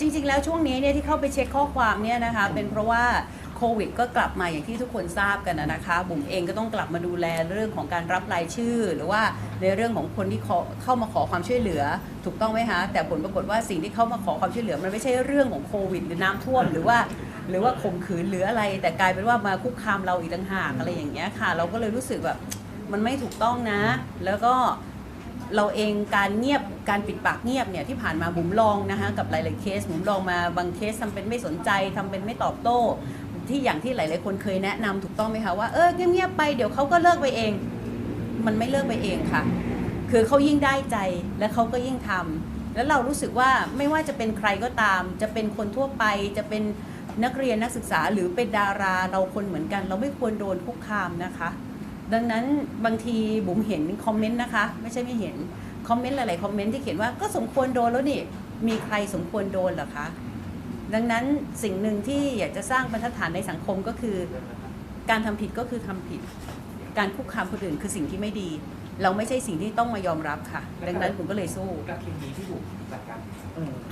จริงๆ แล้วช่วงนี้เนี่ยที่เข้าไปเช็คข้อความเนี่ยนะคะเป็นเพราะว่าโควิดก็กลับมาอย่างที่ทุกคนทราบกันนะคะบุ๋มเองก็ต้องกลับมาดูแลเรื่องของการรับรายชื่อ หรือว่าในเรื่องของคนที่เข้ามาขอความช่วยเหลือ ถูกต้องไหมคะแต่ผลปรากฏว่าสิ่งที่เข้ามาขอความช่วยเหลือมันไม่ใช่เรื่องของโควิด หรือน้ำท่วมหรือว่า หรือว่าข่มขืนหรืออะไร แต่กลายเป็นว่ามาคุกคามเราอีกต่างหากอะไรอย่างเงี้ยค่ะ เราก็เลยรู้สึกแบบมันไม่ถูกต้องนะ แล้วก็ เราเองการเงียบการปิดปากเงียบเนี่ยที่ผ่านมาบุ๋มลองนะคะกับหลายๆเคสบุ๋มลองมาบางเคสทำเป็นไม่สนใจทำเป็นไม่ตอบโต้ ที่อย่างที่หลาย ๆ คนเคยแนะนำถูกต้องไหมคะว่าเออเงียบๆไปเดี๋ยวเขาก็เลิกไปเอง มันไม่เลิกไปเองค่ะ คือเขายิ่งได้ใจและเขาก็ยิ่งทำแล้วเรารู้สึกว่าไม่ว่าจะเป็นใครก็ตาม จะเป็นคนทั่วไปจะเป็นนักเรียนนักศึกษาหรือเป็นดาราเราคนเหมือนกัน เราไม่ควรโดนคุกคามนะคะ ดังนั้นบางทีบุ๋มเห็นคอมเมนต์นะคะ ไม่ใช่ไม่เห็นคอมเมนต์หลายๆคอมเมนต์ที่เขียนว่าก็สมควรโดนแล้วนี่มีใครสมควรโดนเหรอคะดังนั้นสิ่งหนึ่งที่อยากจะสร้างบรรทัดฐานในสังคมก็คือ การทำผิดก็คือทำผิด การคุกคามคนอื่นคือสิ่งที่ไม่ดี เราไม่ใช่สิ่งที่ต้องมายอมรับค่ะ ดังนั้นผมก็เลยสู้กับเคมีที่บุกจัดการ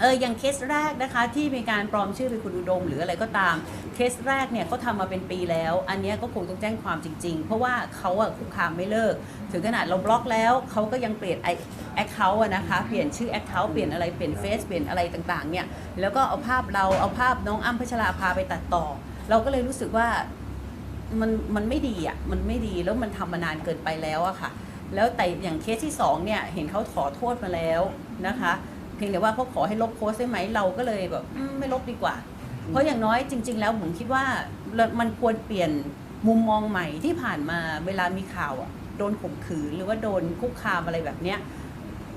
เอออย่างเคสแรกนะคะ ที่มีการปลอมชื่อเป็นคุณอุดม หรืออะไรก็ตาม เคสแรกเนี่ยเขาทำมาเป็นปีแล้ว อันเนี้ยก็คงต้องแจ้งความจริง ๆ เพราะว่าเขาอะคุกคามไม่เลิก ถึงขนาดเราบล็อกแล้วเขาก็ยังเปลี่ยนไอแอคเคาท์นะคะเปลี่ยนชื่อแอคเคาท์เปลี่ยนอะไรเปลี่ยนเฟซเปลี่ยนอะไรต่างๆเนี่ยแล้วก็เอาภาพเราเอาภาพน้องอ้ำพัชราภาไปตัดต่อ เราก็เลยรู้สึกว่ามันมันไม่ดีอะมันไม่ดีแล้วมันทำมานานเกินไปแล้วอะค่ะ แล้วแต่อย่างเคสที่สองเนี่ยเห็นเขาขอโทษมาแล้วนะคะ เพียงแต่ว่าเขาขอให้ลบโพสต์ได้ไหมเราก็เลยแบบอืมไม่ลบดีกว่า เพราะอย่างน้อยจริง ๆ แล้วผมคิดว่ามันควรเปลี่ยนมุมมองใหม่ที่ผ่านมาเวลามีข่าวอะโดนข่มขืนหรือว่าโดนคุกคามอะไรแบบเนี้ย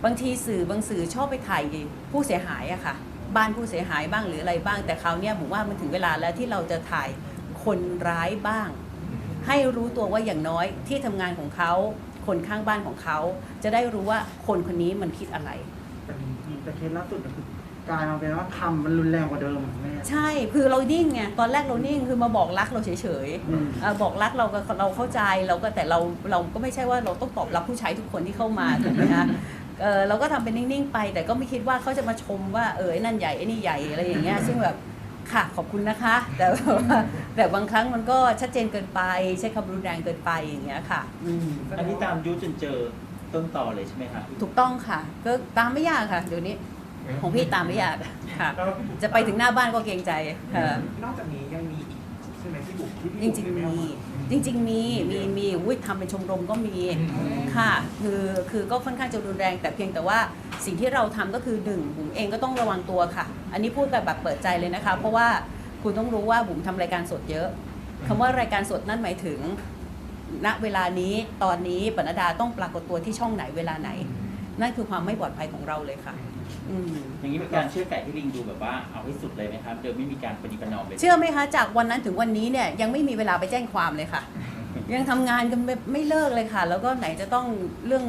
บางทีสื่อบางสื่อชอบไปถ่ายผู้เสียหายอะค่ะ บ้านผู้เสียหายบ้างหรืออะไรบ้าง แต่คราวเนี้ยผมว่ามันถึงเวลาแล้วที่เราจะถ่ายคนร้ายบ้าง ให้รู้ตัวว่าอย่างน้อยที่ทำงานของเขา คนข้างบ้านของเขา จะได้รู้ว่าคนคนนี้มันคิดอะไรแต่แต่เคสล่าสุดก็คือกลายมาเป็นว่าทำมันรุนแรงกว่าเดิมอะแม่ใช่คือเรานิ่งไงตอนแรกเรานิ่งคือมาบอกรักเราเฉยอืมๆเอ่อบอกรักเราก็เราเข้าใจเราก็แต่เราเราก็ไม่ใช่ว่าเราต้องตอบรับผู้ใช้ทุกคนที่เข้ามาถูกไหมคะเออเราก็ทำเป็นนิ่งๆไป แต่ก็ไม่คิดว่าเขาจะมาชมว่าเออไอ้นั่นใหญ่ไอ้นี่ใหญ่อะไรอย่างเงี้ยซึ่งแบบ ค่ะขอบคุณนะคะ แต่ว่าแต่บางครั้งมันก็ชัดเจนเกินไป ใช้คำรุนแรงเกินไปอย่างเงี้ยค่ะอืมอันนี้ตามยุจนเจอต้นตอเลยใช่ไหมครับถูกต้องค่ะ ก็ตามไม่ยากค่ะเดี๋ยวนี้ของพี่ตามไม่ยากค่ะ จะไปถึงหน้าบ้านก็เกรงใจค่ะ นอกจากนี้ยังมีอีก จพี่ริงบุกๆไม่มีเอามาจริง ๆ มีมีมีอุ้ยทำเป็นชมรมก็มีค่ะ คือคือก็ค่อนข้างจะรุนแรงแต่เพียงแต่ว่าสิ่งที่เราทำก็คือหนึ่งบุ๋มเองก็ต้องระวังตัวค่ะ อันนี้พูดแบบแบบเปิดใจเลยนะคะ เพราะว่าคุณต้องรู้ว่าบุ๋มทำรายการสดเยอะคำว่ารายการสดนั่นหมายถึง ณเวลานี้ตอนนี้ปณดาต้องปรากฏตัวที่ช่องไหนเวลาไหน นั่นคือความไม่ปลอดภัยของเราเลยค่ะ อืม อย่างนี้เป็นการเชื่อดไก่ให้ลิงดูแบบว่าเอาให้สุดเลยไหมครับโดยไม่มีการปฏิบัตินอมเลย เชื่อไหมคะ จากวันนั้นถึงวันนี้เนี่ยยังไม่มีเวลาไปแจ้งความเลยค่ะ ยังทำงานกันไม่ไม่เลิกเลยค่ะ แล้วก็ไหนจะต้องเรื่อง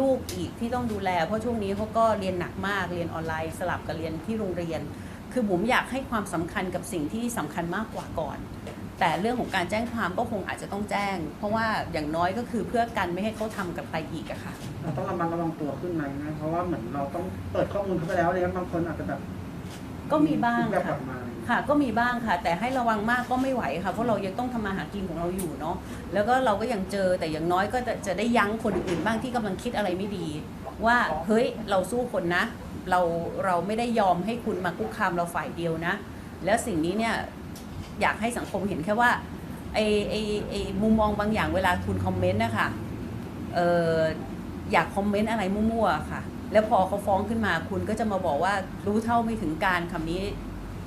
ลูกอีกที่ต้องดูแล เพราะช่วงนี้เขาก็เรียนหนักมากเรียนออนไลน์ สลับกับเรียนที่โรงเรียน คือผมอยากให้ความสำคัญกับสิ่งที่สำคัญมากกว่าก่อน แต่เรื่องของการแจ้งความก็คงอาจจะต้องแจ้ง เพราะว่าอย่างน้อยก็คือเพื่อกันไม่ให้เขาทำกับใครอีกอะค่ะ เราต้องระมัดระวังตัวขึ้นไหมนะเพราะว่าเหมือนเราต้องเปิดข้อมูลเข้าไปแล้วเลยบางคนอาจจะแบบก็มีบ้างแบบกค่ะลับมาอะไรอย่างเงี้ยค่ะก็มีบ้างค่ะ แต่ให้ระวังมากก็ไม่ไหวค่ะ เพราะเรายังต้องทำมาหากินของเราอยู่เนาะแล้วก็เราก็ยังเจอแต่อย่างน้อยก็จะจะได้ยั้งคนอื่นบ้างที่กำลังคิดอะไรไม่ดี ว่าเฮ้ยเราสู้คนนะ เราเราไม่ได้ยอมให้คุณมาคุกคามเราฝ่ายเดียวนะ แล้วสิ่งนี้เนี่ยอยากให้สังคมเห็นแค่ว่าไอไอไอมุมมองบางอย่างเวลาคุณคอมเมนต์นะคะเออ อยากคอมเมนต์อะไรมั่วๆค่ะ แล้วพอเขาฟ้องขึ้นมาคุณก็จะมาบอกว่ารู้เท่าไม่ถึงการคำนี้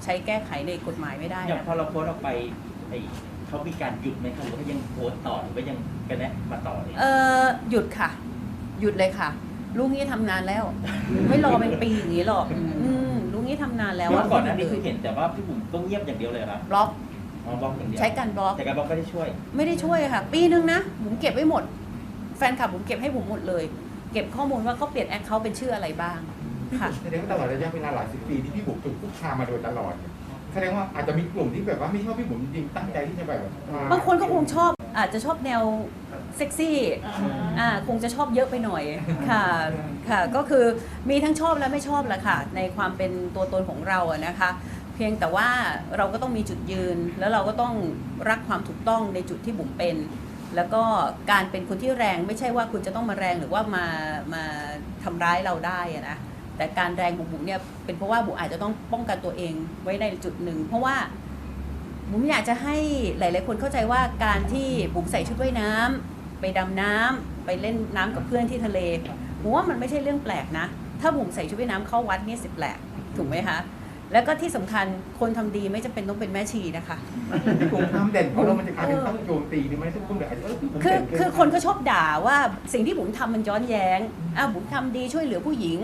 ใช้แก้ไขในกฎหมายไม่ได้อย่างนะพอเราโพสต์ออกไปไอ้เขามีการหยุดไหมครับหรือว่ายังโพสต์ต่อหรือว่ายังกระแนะมาต่อเลย เออหยุดค่ะ หยุดเลยค่ะ ลูกนี้ทำนานแล้ว ไม่รอเป็นปีอย่างนี้หรอกอืมลูกนี้ทำนานแล้วเพราะอะว่าก่อนหน้านี้คือเห็นแต่ว่าพี่บุ๋มก็เงียบอย่างเดียวเลยครับบล็อก อ๋อบล็อกอย่างเดียวใช้การบล็อก แต่การบล็อกไม่ได้ช่วย ไม่ได้ช่วยค่ะ ปีนึงนะผมเก็บไว้หมด แฟนคลับผมเก็บให้ผมหมดเลย เก็บข้อมูลว่าเขาเปลี่ยนแอคเคาท์เป็นชื่ออะไรบ้างค่ะแสดงว่าตลอดระยะเวลาหลายสิบปีที่พี่บุ๋มถูกคุกคามมาโดยตลอด แสดงว่าอาจจะมีกลุ่มที่แบบว่าไม่ชอบพี่บุ๋มจริงๆตั้งใจที่จะแบบบางคนก็คงชอบอาจจะชอบแนวเซ็กซี่อ่าคงจะชอบเยอะไปหน่อยค่ะค่ะ ก็คือมีทั้งชอบและไม่ชอบแหละค่ะ ในความเป็นตัวตนของเราอะนะคะ เพียงแต่ว่าเราก็ต้องมีจุดยืน แล้วเราก็ต้องรักความถูกต้องในจุดที่บุ๋มเป็น แล้วก็การเป็นคนที่แรงไม่ใช่ว่าคุณจะต้องมาแรงหรือว่ามามาทำร้ายเราได้อะนะแต่การแรงของบุ๋มเนี่ยเป็นเพราะว่าบุ๋มอาจจะต้องป้องกันตัวเองไว้ในจุดหนึ่ง เพราะว่าบุ๋มอยากจะให้หลาย ๆ คนเข้าใจว่าการที่บุ๋มใส่ชุดว่ายน้ำไปดำน้ำไปเล่นน้ำกับเพื่อนที่ทะเลบุ๋มว่ามันไม่ใช่เรื่องแปลกนะ ถ้าบุ๋มใส่ชุดว่ายน้ำเข้าวัดเนี่ยสิแปลกถูกไหมคะ แล้วก็ที่สำคัญคนทำดีไม่จำเป็นต้องเป็นแม่ชีนะคะพี่บุ๋มทำเด่นของเรามันจะกลายเป็นต้องโจมตีหรือไม่ทุกคนแบบเออพี่บุ๋มคือเด่นเกินคือคนก็ชอบด่าว่าสิ่งที่บุ๋มทำมันย้อนแย้งอะบุ๋มทำดีช่วยเหลือผู้หญิง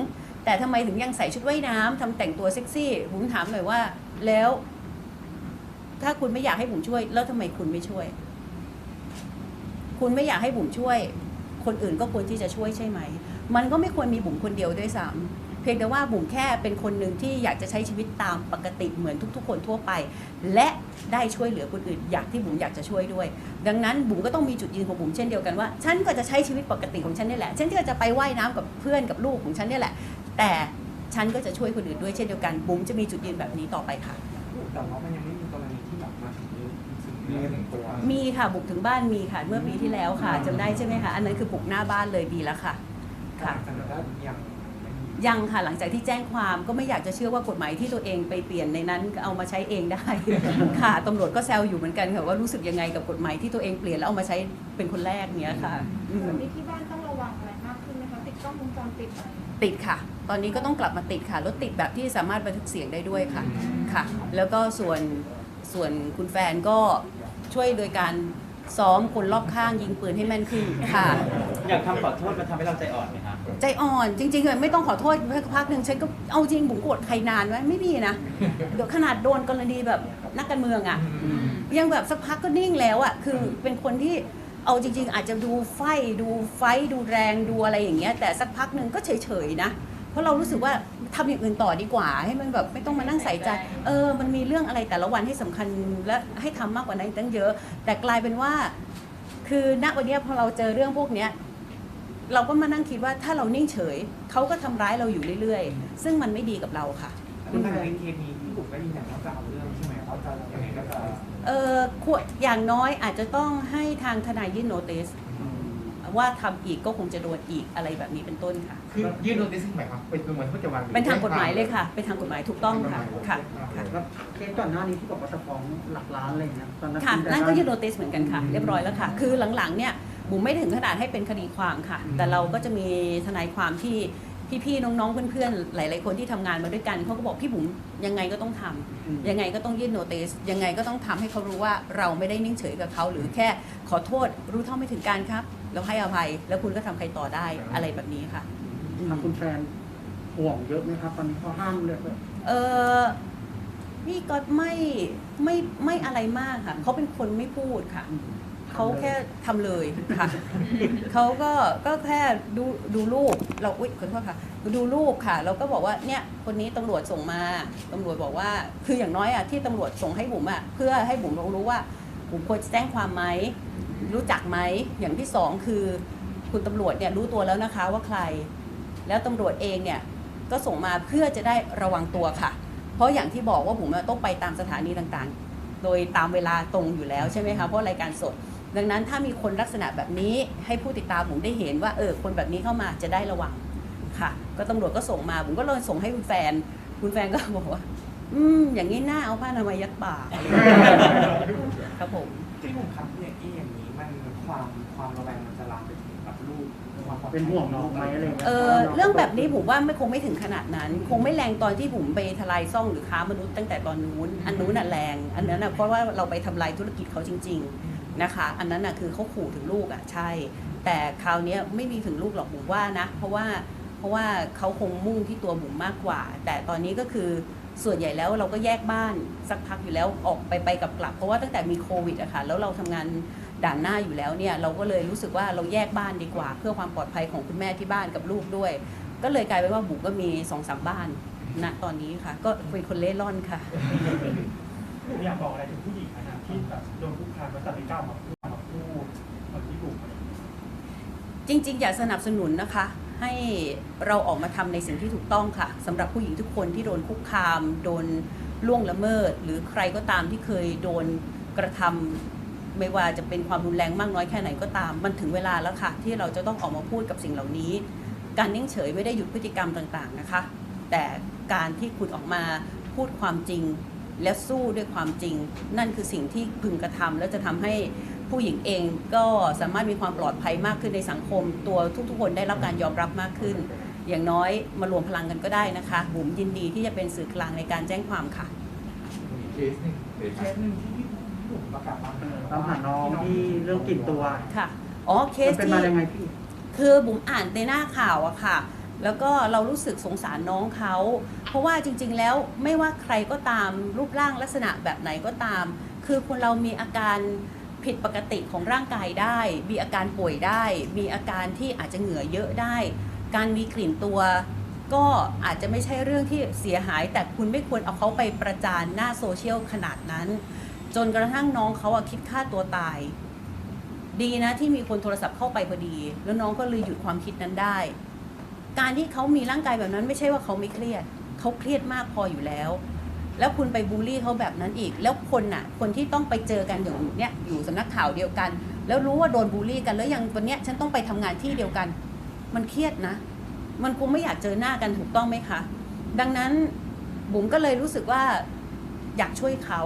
แต่ทำไมถึงยังใส่ชุดว่ายน้ำทำแต่งตัวเซ็กซี่บุ๋มถามหน่อยว่า แล้ว ถ้าคุณไม่อยากให้บุ๋มช่วย แล้วทำไมคุณไม่ช่วย คุณไม่อยากให้บุ๋มช่วย คนอื่นก็ควรที่จะช่วยใช่ไหม มันก็ไม่ควรมีบุ๋มคนเดียวด้วยซ้ำ เพียงแต่ว่าบุ๋มแค่เป็นคนหนึ่งที่อยากจะใช้ชีวิตตามปกติเหมือนทุก ๆ คนทั่วไป และได้ช่วยเหลือคนอื่น อยากที่บุ๋มอยากจะช่วยด้วย ดังนั้นบุ๋มก็ต้องมีจุดยืนของบุ๋มเช่นเดียวกันว่าฉันก็จะใช้ชีวิตปกติของฉันนี่แหละฉันก็จะไปว่ายน้ำกับเพื่อนกับลูกของฉันนี่แหละ แต่ฉันก็จะช่วยคนอื่นด้วยเช่นเดียวกันบุ๋มจะมีจุดยืนแบบนี้ต่อไปค่ะแต่ว่ามันยังไม่มีกรณีที่แบบมาถึงนี้จริงๆมีหนึ่งตัวมีค่ะบุกถึงบ้านมีค่ะเมื่อปีที่แล้วค่ะจำได้ใช่ไหมคะอันนั้นคือบุกหน้าบ้านเลยดีแล้วค่ะ ค่ะค่ะแต่ก็ยังไม่มี ยังค่ะหลังจากที่แจ้งความก็ไม่อยากจะเชื่อว่ากฎหมายที่ตัวเองไปเปลี่ยนในนั้นเอามาใช้เองได้ ค่ะตำรวจก็แซวอยู่เหมือนกันค่ะว่ารู้สึกยังไงกับกฎหมายที่ตัวเองเปลี่ยนแล้วเอามาใช้เป็นคนแรกเนี้ยค่ะอืมแบบนี้ที่บ้านต้องระวังอะไรมากขึ้นไหมคะติดกล้องวงจรปิดอะไรติดค่ะ ตอนนี้ก็ต้องกลับมาติดค่ะรถติดแบบที่สามารถบันทึกเสียงได้ด้วยค่ะค่ะ แล้วก็ส่วนส่วนคุณแฟนก็ช่วยโดยการ ซ้อมคนรอบข้างยิงปืนให้แม่นขึ้นค่ะ อยากทำขอโทษมันทำให้เราใจอ่อนไหมครับใจอ่อนจริงๆเลยไม่ต้องขอโทษสักพักหนึ่งฉันก็เอาจริงบุ๋มโกรธใครนานไหมไม่มีนะเดี๋ยวขนาดโดนกรณีแบบนักการเมืองอะยังแบบสักพักก็นิ่งแล้วอะคือเป็นคนที่เอาจริง ๆ อาจจะดูไฟดูไฟดูแรงดูอะไรอย่างเงี้ยแต่สักพักหนึ่งก็เฉยๆนะ เพราะเรารู้สึกว่า ทำอย่างอื่นต่อดีกว่า ให้มันแบบไม่ต้องมานั่งใส่ใจ เออ มันมีเรื่องอะไรแต่ละวันให้สำคัญและให้ทำมากกว่านั้นอีกตั้งเยอะ แต่กลายเป็นว่า คือณวันเนี้ยพอเราเจอเรื่องพวกเนี้ยเราก็มานั่งคิดว่าถ้าเรานิ่งเฉยเขาก็ทำร้ายเราอยู่เรื่อยๆ ซึ่งมันไม่ดีกับเราค่ะคุณทางในเคมีพี่บุ๋มก็ยืนยันว่าจะเอาเรื่องใช่ไหมว่าจะยังไงก็จะเออควรอย่างน้อยอาจจะต้องให้ทางทนายยื่นโนติส ว่าทำอีกก็คงจะโดนอีกอะไรแบบนี้เป็นต้นค่ะ คือยื่นโนติสหมายความเป็นเหมือนผู้จะวางเป็นทางกฎหมายเลยค่ะ เป็นทางกฎหมายถูกต้องค่ะค่ะค่ะแล้วเคสก่อนหน้านี้ที่บอกว่าจะฟ้องหลักล้านอะไรอย่างเงี้ยตอนนั้นค่ะมีแต่นั่นก็ยื่นโนติสเหมือนกันค่ะ เรียบร้อยแล้วค่ะ คือหลังๆเนี่ยบุ๋มไม่ถึงขนาดให้เป็นคดีความค่ะ แต่เราก็จะมีทนายความที่พี่ๆ น้องๆ เพื่อนๆ หลายๆ คนที่ทำงานมาด้วยกันเขาก็บอกพี่บุ๋มยังไงก็ต้องทำอืมยังไงก็ต้องยื่นโนติสยังไงก็ต้องทำให้เขารู้ว่าเราไม่ได้นิ่งเฉยกับเขาหรือแค่ขอโทษรู้เท่าไม่ถึงการครับ แล้วให้อภัย แล้วคุณก็ทำใครต่อได้อะไรแบบนี้ค่ะทางคุณแฟนห่วงเยอะไหมครับตอนนี้เขาห้ามเลยเออพี่ก็ไม่ไม่ไม่อะไรมากค่ะเขาเป็นคนไม่พูดค่ะเขาแค่ทำเลยค่ะเขาก็ก็แค่ดูดูรูปเราอุ้ยขอโทษค่ะ ดูรูปค่ะ เราก็บอกว่าเนี่ยคนนี้ตำรวจส่งมาตำรวจบอกว่า คืออย่างน้อยอะที่ตำรวจส่งให้บุ๋มอะเพื่อให้บุ๋มรู้ว่าบุ๋มควรจะแจ้งความไหม รู้จักไหมอย่างที่สองคือคุณตำรวจเนี่ยรู้ตัวแล้วนะคะว่าใคร แล้วตำรวจเองเนี่ยก็ส่งมาเพื่อจะได้ระวังตัวค่ะ เพราะอย่างที่บอกว่าผมต้องไปตามสถานีต่างๆ โดยตามเวลาตรงอยู่แล้วใช่ไหมคะเพราะรายการสด ดังนั้นถ้ามีคนลักษณะแบบนี้ให้ผู้ติดตามผมได้เห็นว่าเออคนแบบนี้เข้ามาจะได้ระวังค่ะ ก็ตำรวจก็ส่งมาผมก็เลยส่งให้คุณแฟน คุณแฟนก็บอกว่า อืมอย่างนี้น่าเอาผ้าอนามัยยัดปากครับผมที่บุ๋มครับเนี่ยที่อย่างนี้ ความความระแวงมันจะลามไปถึงกับลูกความปลอดภัยเป็นห่วงน้องไหมอะไรอย่างเงี้ย เออเรื่องแบบนี้ผมว่าไม่คงไม่ถึงขนาดนั้น คงไม่แรงตอนที่ผมไปทลายซ่องหรือค้ามนุษย์ตั้งแต่ตอนนู้น อันนู้นน่ะแรง อันนั้นน่ะเพราะว่าเราไปทำลายธุรกิจเขาจริง ๆนะคะ อันนั้นน่ะคือเขาขู่ถึงลูกอะใช่ แต่คราวเนี้ยไม่มีถึงลูกหรอกผมว่านะ เพราะว่าเพราะว่าเขาคงมุ่งที่ตัวบุ๋มมากกว่า แต่ตอนนี้ก็คือส่วนใหญ่แล้วเราก็แยกบ้านสักพักอยู่แล้วออกไปไปกับกลับเพราะว่าตั้งแต่มีโควิดอะค่ะแล้วเราทำงาน ด่านหน้าอยู่แล้วเนี่ยเราก็เลยรู้สึกว่าเราแยกบ้านดีกว่า เพื่อความปลอดภัยของคุณแม่ที่บ้านกับลูกด้วย ก็เลยกลายเป็นว่าบุ๋มก็มีสองสามบ้านณตอนนี้ค่ะ ก็เป็นคนเล่ร่อนค่ะ ผมอยากบอกอะไรถึงผู้หญิงนะครับที่แบบโดนคุกคามแล้วแต่ไม่กล้ามาพูดมาพูดเหมือนที่บุ๋มอะไรอย่างเงี้ยจริง ๆ อยากสนับสนุนนะคะ ให้เราออกมาทำในสิ่งที่ถูกต้องค่ะสำหรับผู้หญิงทุกคนที่โดนคุกคาม โดนล่วงละเมิด หรือใครก็ตามที่เคยโดนกระทำ ไม่ว่าจะเป็นความรุนแรงมากน้อยแค่ไหนก็ตาม มันถึงเวลาแล้วค่ะ ที่เราจะต้องออกมาพูดกับสิ่งเหล่านี้ การนิ่งเฉยไม่ได้หยุดพฤติกรรมต่างๆนะคะ แต่การที่คุณออกมาพูดความจริง และสู้ด้วยความจริง นั่นคือสิ่งที่พึงกระทำและจะทำให้ผู้หญิงเองก็สามารถมีความปลอดภัยมากขึ้นในสังคม ตัวทุกๆคนได้รับการยอมรับมากขึ้น อย่างน้อยมารวมพลังกันก็ได้นะคะบุ๋มยินดีที่จะเป็นสื่อกลางในการแจ้งความค่ะ มีเคสหนึงเดี๋ยวเคสหนึ่งที่ ตามหาน้องที่เรื่องกลิ่นตัวค่ะ อ๋อ เคมัสนเป็นที่ มายังไงพี่ คือบุ๋มอ่านในหน้าข่าวอะค่ะ แล้วก็เรารู้สึกสงสารน้องเขา เพราะว่าจริง ๆ แล้วไม่ว่าใครก็ตามรูปร่างลักษณะแบบไหนก็ตาม คือคนเรามีอาการผิดปกติของร่างกายได้ มีอาการป่วยได้ มีอาการที่อาจจะเหงื่อเยอะได้ การมีกลิ่นตัว ก็อาจจะไม่ใช่เรื่องที่เสียหาย แต่คุณไม่ควรเอาเขาไปประจานหน้าโซเชียลขนาดนั้น จนกระทั่งน้องเขาอะคิดฆ่าตัวตาย ดีนะที่มีคนโทรศัพท์เข้าไปพอดี แล้วน้องก็เลยหยุดความคิดนั้นได้ การที่เขามีร่างกายแบบนั้นไม่ใช่ว่าเขาไม่เครียด เขาเครียดมากพออยู่แล้ว แล้วคุณไปบูลลี่เขาแบบนั้นอีก แล้วคนน่ะ คนที่ต้องไปเจอกันอย่างเนี้ยอยู่สำนักข่าวเดียวกัน แล้วรู้ว่าโดนบูลลี่กัน แล้วยังวันเนี้ยฉันต้องไปทำงานที่เดียวกัน มันเครียดนะ มันคงไม่อยากเจอหน้ากันถูกต้องไหมคะ ดังนั้นบุ๋มก็เลยรู้สึกว่าอยากช่วยเขา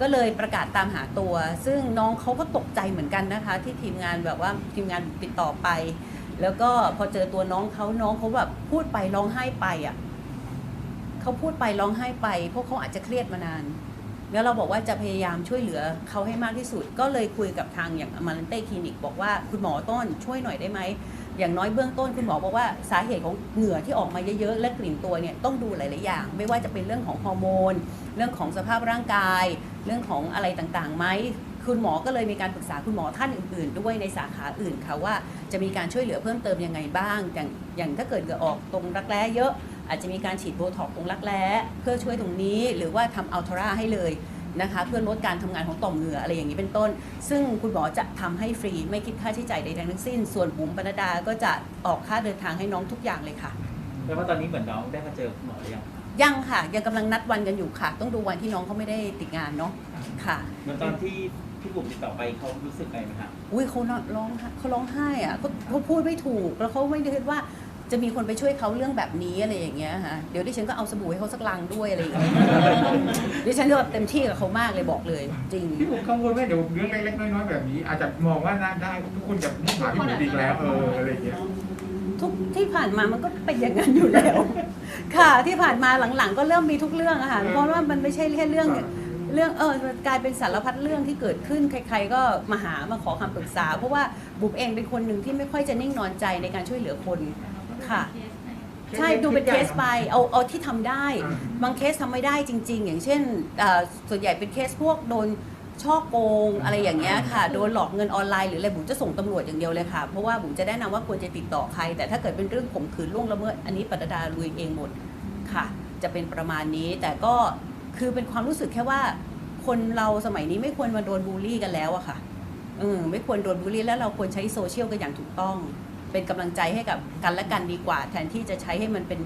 ก็เลยประกาศตามหาตัว ซึ่งน้องเขาก็ตกใจเหมือนกันนะคะ ที่ทีมงานแบบว่าทีมงานติดต่อไป แล้วก็พอเจอตัวน้องเขาน้องเขาแบบพูดไปร้องไห้ไปอะเขาพูดไปร้องไห้ไปเพราะเขาอาจจะเครียดมานาน แล้วเราบอกว่าจะพยายามช่วยเหลือเขาให้มากที่สุด ก็เลยคุยกับทางอย่างมาลันเต้คลินิกบอกว่าคุณหมอต้นช่วยหน่อยได้ไหม อย่างน้อยเบื้องต้นคุณหมอบอกว่าสาเหตุของเหงื่อที่ออกมาเยอะๆ และกลิ่นตัวเนี่ยต้องดูหลาย ๆ อย่าง ไม่ว่าจะเป็นเรื่องของฮอร์โมน เรื่องของสภาพร่างกาย เรื่องของอะไรต่างๆไหมคุณหมอก็เลยมีการปรึกษาคุณหมอท่านอื่น ๆ ด้วยในสาขาอื่นค่ะว่าจะมีการช่วยเหลือเพิ่มเติมยังไงบ้าง อย่างอย่างถ้าเกิดเหงื่อออกตรงรักแร้เยอะ อาจจะมีการฉีดโบท็อกตรงรักแร้เพื่อช่วยตรงนี้ หรือว่าทำอัลทราให้เลย นะคะเพื่อลดการทำงานของต่อมเหงื่ออะไรอย่างนี้เป็นต้น ซึ่งคุณหมอจะทำให้ฟรีไม่คิดค่าใช้จ่ายใดๆทั้งสิ้น ส่วนบุ๋มปนดาก็จะออกค่าเดินทางให้น้องทุกอย่างเลยค่ะแปลว่าตอนนี้เหมือนน้องได้มาเจอคุณหมอหรือยังยังค่ะ ยังกำลังนัดวันกันอยู่ค่ะ ต้องดูวันที่น้องเขาไม่ได้ติดงานเนาะค่ะเหมือนตอนที่พี่บุ๋มติดต่อไปเขารู้สึกไงไหมคะอุ้ยเขาร้องเขาร้องไห้อะเขาเขาพูดไม่ถูกแล้วเขาไม่ได้คิดว่า จะมีคนไปช่วยเขาเรื่องแบบนี้อะไรอย่างเงี้ยค่ะเดี๋ยวดิฉันก็เอาสบู่ให้เขาสักลังด้วยอะไรอย่างเงี้ยดิฉันก็แบบเต็มที่กับเขามากเลยบอกเลย จริง พี่ผมกังวลว่าเดี๋ยวเรื่องเล็กๆน้อยๆแบบนี้ อาจจะมองว่าน่าได้ทุกคนจะมุ่งหาพี่หมูดีแล้วเอออะไรอย่างเงี้ยทุกที่ผ่านมามันก็เป็นอย่างนั้นอยู่แล้ว ค่ะที่ผ่านมาหลังๆ ก็เริ่มมีทุกเรื่องอะค่ะเพราะว่ามันไม่ใช่แค่เรื่องเรื่องเออกลายเป็นสารพัดเรื่องที่เกิดขึ้น ใคร ๆ ก็มาหามาขอคำปรึกษา เพราะว่าบุ๋มเองเป็นคนหนึ่งที่ไม่ค่อยจะนิ่งนอนใจในการช่วยเหลือคน ค่ะ ใช่ดูเป็นเคสไปเอาเอาที่ทำได้ อ่า บางเคสทำไม่ได้จริง ๆ อย่างเช่นเอ่อส่วนใหญ่เป็นเคสพวกโดนช่อโกงอะไรอย่างเงี้ยค่ะ โดนหลอกเงินออนไลน์หรืออะไรบุ๋มจะส่งตำรวจอย่างเดียวเลยค่ะ เพราะว่าบุ๋มจะแนะนำว่าควรจะติดต่อใคร แต่ถ้าเกิดเป็นเรื่องข่มขืนล่วงละเมิดอันนี้ปตดาลุยเองหมดค่ะ จะเป็นประมาณนี้ แต่ก็คือเป็นความรู้สึกแค่ว่า คนเราสมัยนี้ไม่ควรมาโดนบูลลี่กันแล้วอะค่ะเออไม่ควรโดนบูลลี่แล้วเราควรใช้โซเชียลกันอย่างถูกต้อง เป็นกำลังใจให้กับกันและกันดีกว่า แทนที่จะใช้ให้มันเป็น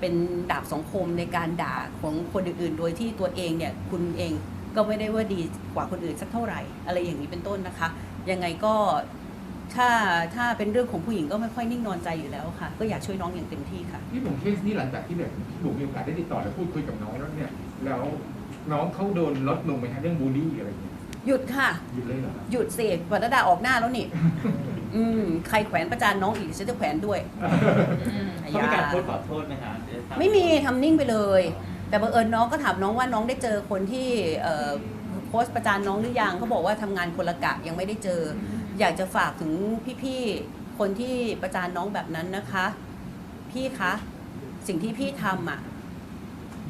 เป็นดาบสองคมในการด่าของคนอื่นๆ โดยที่ตัวเองเนี่ยคุณเองก็ไม่ได้ว่าดีกว่าคนอื่นสักเท่าไหร่ อะไรอย่างนี้เป็นต้นนะคะ ยังไงก็ถ้าถ้าเป็นเรื่องของผู้หญิงก็ไม่ค่อยนิ่งนอนใจอยู่แล้วค่ะ ก็อยากช่วยน้องอย่างเต็มที่ค่ะพี่ผมเคสนี้หลังจากที่แบบพี่ผมมีโอกาสได้ติดต่อและพูดคุยกับน้องแล้วเนี่ยแล้วน้องเขาโดนลดลงไหมฮะเรื่องบูลลี่อะไรอย่างเงี้ยหยุดค่ะ หยุดเลยเหรอหยุดเสพวัดดาออกหน้าแล้วนี่ อืมใครแขวนประจานน้องอีกฉันจะแขวนด้วยเขามีการโพสต์ขอโทษไหมคะจะด้ทราบไม่มีทำนิ่งไปเลย แต่บังเอิญน้องก็ถามน้องว่าน้องได้เจอคนที่เอ่อโพสต์ประจานน้องหรือยังเขาบอกว่าทำงานคนละกะยังไม่ได้เจอ อยากจะฝากถึงพี่ๆคนที่ประจานน้องแบบนั้นนะคะ พี่คะสิ่งที่พี่ทำอะ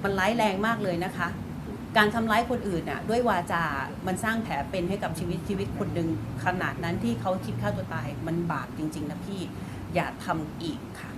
มันร้ายแรงมากเลยนะคะ การทำร้ายคนอื่นน่ะด้วยวาจา มันสร้างแผลเป็นให้กับชีวิตชีวิตคนหนึ่งขนาดนั้นที่เขาคิดฆ่าตัวตายมันบาปจริง ๆ นะพี่ อย่าทำอีกค่ะ